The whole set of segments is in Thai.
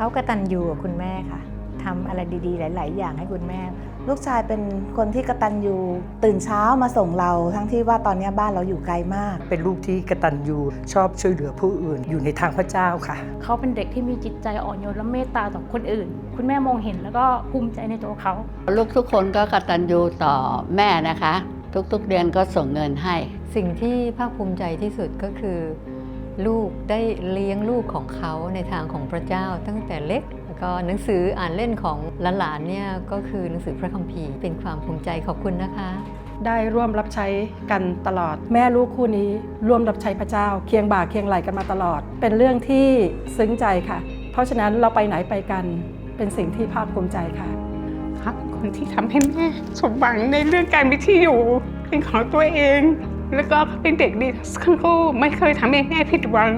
เขากระตันยูกับคุณแม่ค่ะทำอะไรดีๆ หลาย ๆ อย่างให้คุณแม่ ลูกชายเป็นคนที่กระตันยูตื่นเช้ามาส่งเรา ทั้งที่ว่าตอนนี้บ้านเราอยู่ไกลมาก เป็นลูกที่กตัญญูชอบช่วยเหลือผู้อื่น อยู่ในทางพระเจ้าค่ะ เขาเป็นเด็กที่มีจิตใจอ่อนโยนและเมตตาต่อคนอื่น คุณแม่มองเห็นแล้วก็ภูมิใจในตัวเขา ลูกทุกคนก็กตัญญูต่อแม่นะคะ ทุกๆเดือนก็ส่งเงินให้ สิ่งที่ภาคภูมิใจที่สุดก็คือ ลูกได้เลี้ยงลูกของเขาในทางของพระเจ้าตั้งแต่เล็กแล้วก็หนังสืออ่านเล่นของหลานๆเนี่ยก็คือหนังสือพระคัมภีร์เป็นความภูมิใจขอบคุณนะคะ ได้ร่วมรับใช้กันตลอด แม่ลูกคู่นี้ร่วมรับใช้พระเจ้า เคียงบ่าเคียงไหลกันมาตลอด เป็นเรื่องที่ซึ้งใจค่ะ เพราะฉะนั้นเราไปไหนไปกันเป็นสิ่งที่ภาคภูมิใจค่ะครับคนที่ทำให้แม่สมหวังในเรื่องการมีที่อยู่เป็นของตัวเอง แล้วก็เขาเป็นเด็กดีทั้งคู่ไม่เคยทำให้แม่ผิดหวัง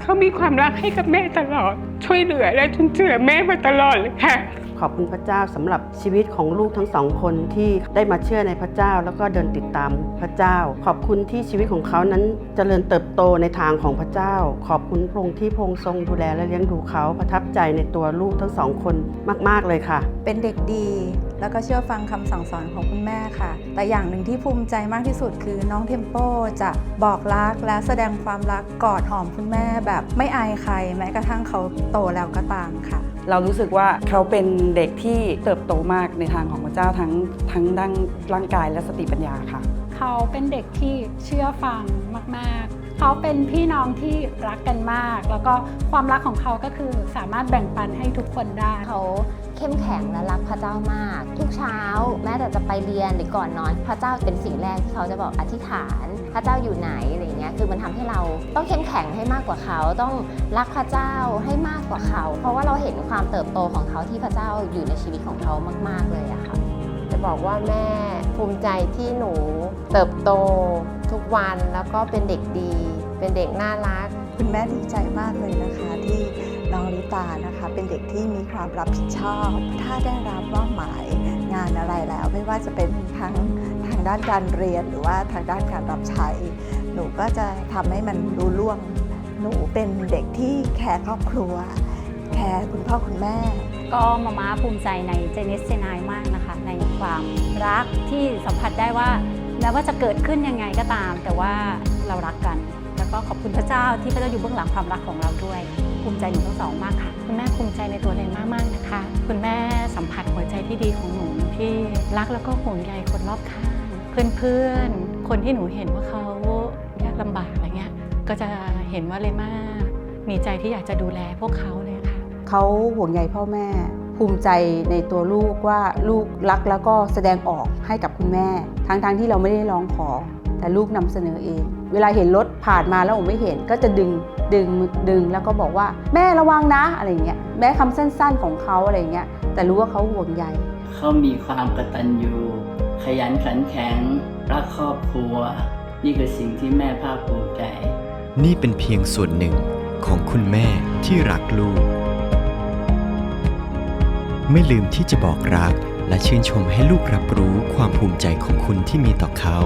เขามีความรักให้กับแม่ตลอด ช่วยเหลือและจุนเจือแม่มาตลอดเลยค่ะ ขอบคุณพระเจ้าสำหรับชีวิตของลูกทั้งสองคนที่ได้มาเชื่อในพระเจ้าแล้วก็เดินติดตามพระเจ้า ขอบคุณที่ชีวิตของเขานั้นเจริญเติบโตในทางของพระเจ้า ขอบคุณพระองค์ที่พระองค์ทรงดูแลและเลี้ยงดูเขาประทับใจในตัวลูกทั้งสองคนมาก ๆเลยค่ะ เป็นเด็กดี แล้วก็เชื่อฟังคำสั่งสอนของคุณแม่ค่ะ แต่อย่างหนึ่งที่ภูมิใจมากที่สุดคือน้องเทมโปจะบอกรักและแสดงความรักกอดหอมคุณแม่แบบไม่อายใคร แม้กระทั่งเขาโตแล้วก็ตามค่ะ เรารู้สึกว่าเขาเป็นเด็กที่เติบโตมากในทางของพระเจ้าทั้งทั้งด้านร่างกายและสติปัญญาค่ะ เขาเป็นเด็กที่เชื่อฟังมากๆ เขาเป็นพี่น้องที่รักกันมาก แล้วก็ความรักของเขาก็คือสามารถแบ่งปันให้ทุกคนได้ เขาเข้มแข็งและรักพระเจ้ามาก ทุกเช้า แม้แต่จะไปเรียนหรือก่อนนอน พระเจ้าเป็นสิ่งแรกที่เขาจะบอกอธิษฐาน พระเจ้าอยู่ไหนอะไรเงี้ยคือมันทำให้เราต้องเข้มแข็งให้มากกว่าเขาต้องรักพระเจ้าให้มากกว่าเขา เพราะว่าเราเห็นความเติบโตของเขาที่พระเจ้าอยู่ในชีวิตของเขามาก ๆเลยอะค่ะ บอกว่าแม่ภูมิใจที่หนูเติบโตทุกวันแล้วก็เป็นเด็กดี เป็นเด็กน่ารัก คุณแม่ดีใจมากเลยนะคะที่น้องลิตานะคะเป็นเด็กที่มีความรับผิดชอบ ถ้าได้รับมอบหมายงานอะไรแล้ว ไม่ว่าจะเป็นทั้งทางด้านการเรียนหรือว่าทางด้านการรับใช้ หนูก็จะทำให้มันรู้ล่วง หนูเป็นเด็กที่แคร์ครอบครัว แคร์คุณพ่อคุณแม่ ก็มาม่าภูมิใจในเจเนสเซนายมากนะคะ ในความรักที่สัมผัสได้ว่าแม้ว่าจะเกิดขึ้นยังไงก็ตาม แต่ว่าเรารักกัน แล้วก็ขอบคุณพระเจ้าที่พระเจ้าอยู่เบื้องหลังความรักของเราด้วย ภูมิใจหนูทั้งสองมากค่ะ คุณแม่ภูมิใจในตัวเรนมากมากนะคะ คุณแม่สัมผัสหัวใจที่ดีของหนูที่รักแล้วก็ห่วงใยคนรอบข้างเพื่อนๆ คนที่หนูเห็นว่าเขายากลำบากอะไรเงี้ยก็จะเห็นว่าเลม่ามีใจที่อยากจะดูแลพวกเขาเลยค่ะ เขาห่วงใยพ่อแม่ ภูมิใจในตัวลูกว่าลูกรักแล้วก็แสดงออกให้กับคุณแม่ ทั้งๆทที่เราไม่ได้ร้องขอ แต่ลูกนำเสนอเอง เวลาเห็นรถผ่านมาแล้วผมไม่เห็นก็จะดึงดึงดึงแล้วก็บอกว่าแม่ระวังนะอะไรเงี้ยแม้คำสั้นๆของเขาอะไรเงี้ยแต่รู้ว่าเขาห่วงใยเขามีความกตัญญูขยันขันแข็งรักครอบครัว นี่คือสิ่งที่แม่ภาคภูมิใจ นี่เป็นเพียงส่วนหนึ่งของคุณแม่ที่รักลูก ไม่ลืมที่จะบอกรัก และชื่นชมให้ลูกรับรู้ความภูมิใจของคุณที่มีต่อเขา